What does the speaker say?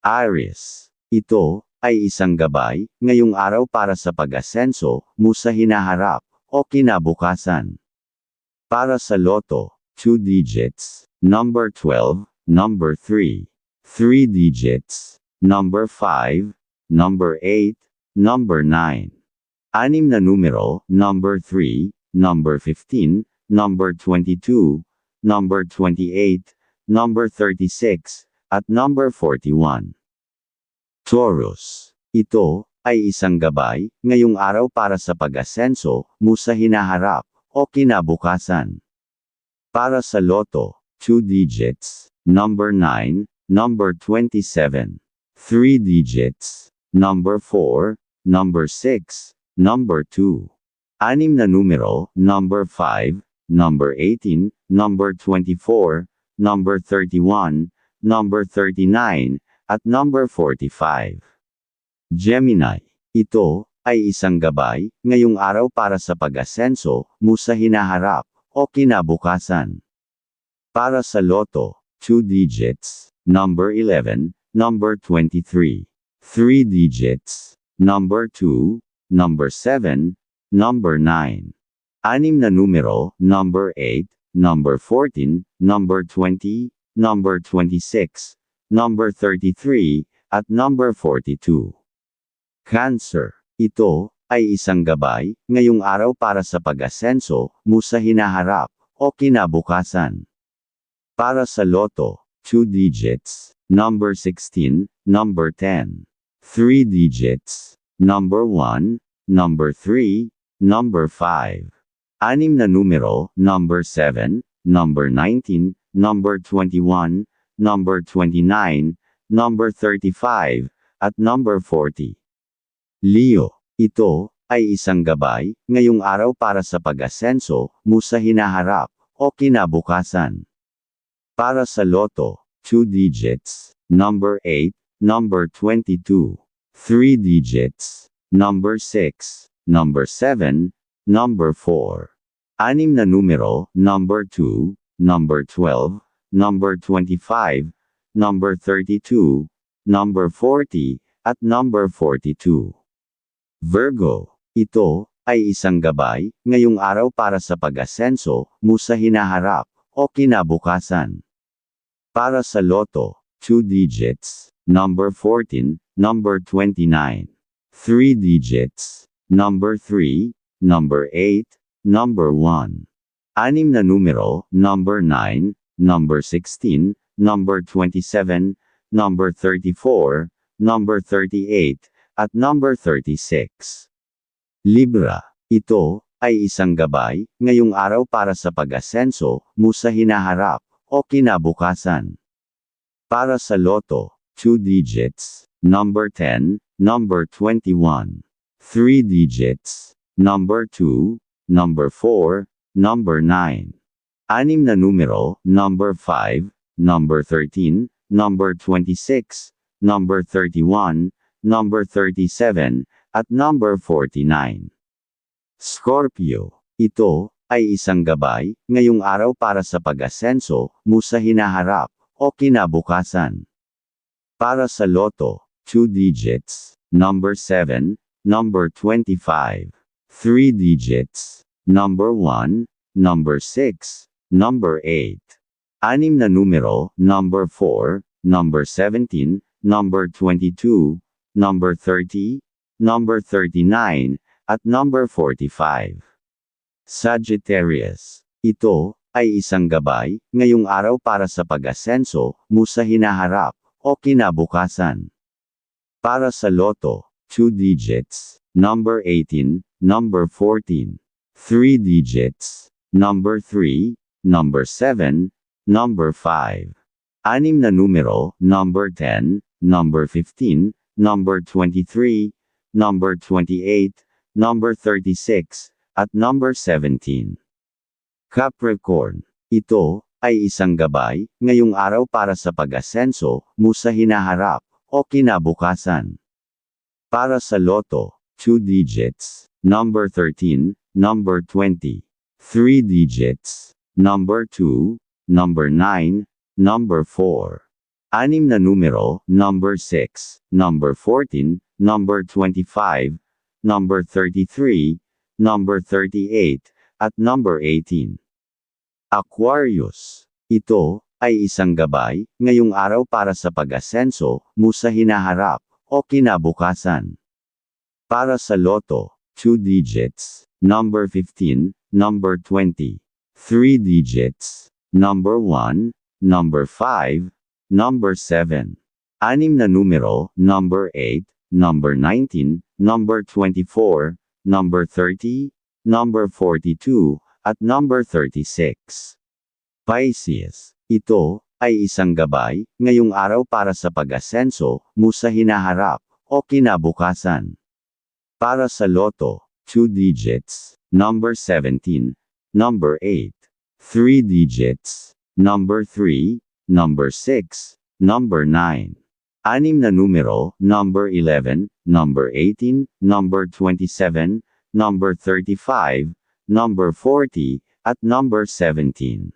Aries. Ito, ay isang gabay, ngayong araw para sa pag-asenso, mo hinaharap, o kinabukasan. Para sa loto, 2 digits, number 12, number 3, 3 digits, number 5, number 8, number 9. Anim na numero, number 3, number 15, number 22, number 28, number 36, at number 41. Taurus. Ito, ay isang gabay, ngayong araw para sa pag-asenso, mo sa hinaharap, o kinabukasan. Para sa loto, 2 digits, number 9, number 27, 3 digits, number 4, number 6, number 2. Anim na numero, number 5, number 18, number 24, number 31, number 39, at number 45. Gemini. Ito, ay isang gabay, ngayong araw para sa pag-asenso, mo sa hinaharap, o kinabukasan. Para sa loto, 2 digits, number 11, number 23, 3 digits, number 2, number 7, number 9. Anim na numero, number 8, number 14, number 20, number 26, number 33, at number 42. Cancer. Ito, ay isang gabay, ngayong araw para sa pag-asenso, mo sa hinaharap, o kinabukasan. Para sa loto, 2 digits, number 16, number 10, 3 digits, number 1, number 3, number 5. Anim na numero, number 7, number 19, number 21, number 29, number 35, at number 40. Leo, ito, ay isang gabay, ngayong araw para sa pag-asenso, mo sa hinaharap, o kinabukasan. Para sa loto, 2 digits, number 8, number 22, 3 digits, number 6, number 7, number 4. Anim na numero, number 2, number 12, number 25, number 32, number 40, at number 42. Virgo, ito, ay isang gabay, ngayong araw para sa pag-asenso, mo sa hinaharap, o kinabukasan. Para sa loto, 2 digits, number 14, number 29, 3 digits, number 3, number 8, number 1. Anim na numero, number 9, number 16, number 27, number 34, number 38, at number 36. Libra. Ito, ay isang gabay, ngayong araw para sa pag-asenso, mo hinaharap, o kinabukasan. Para sa loto, 2 digits, number 10, number 21, 3 digits, number 2, number 4, number 9. Anim na numero, number 5, number 13, number 26, number 31, number 37, at number 49. Scorpio. Ito, ay isang gabay, ngayong araw para sa pag-asenso, mo sa hinaharap, o kinabukasan. Para sa loto, 2 digits, number 7, number 25, 3 digits, number 1, number 6, number 8. Anim na numero, number 4, number 17, number 22, number 30, number 39, at number 45. Sagittarius. Ito, ay isang gabay, ngayong araw para sa pag-asenso, mo sa hinaharap, o kinabukasan. Para sa loto, 2 digits, number 18, number 14, 3 digits, number 3, number 7, number 5. Anim na numero, number 10, number 15, number 23, number 28, number 36, at number 17. Capricorn. Ito, ay isang gabay, ngayong araw para sa pag-asenso, mo sa hinaharap, o kinabukasan. Para sa loto, 2 digits, number 13, number 20, 3 digits, number 2, number 9, number 4. Anim na numero, number 6, number 14, number 25, number 33, number 38, at number 18. Aquarius. Ito, ay isang gabay, ngayong araw para sa pag-asenso, mo hinaharap, o kinabukasan. Para sa loto, 2 digits, number 15, number 20, 3 digits, number 1, number 5, number 7. Anim na numero, number 8, number 19, number 24, number 30, number 42, at number 36. Pisces. Ito, ay isang gabay, ngayong araw para sa pag-asenso, mo sa hinaharap, o kinabukasan. Para sa loto, 2 digits, number 17, number 8, 3 digits, number 3, number 6, number 9. Anim na numero, number 11, number 18, number 27, number 35, number 40, at number 17.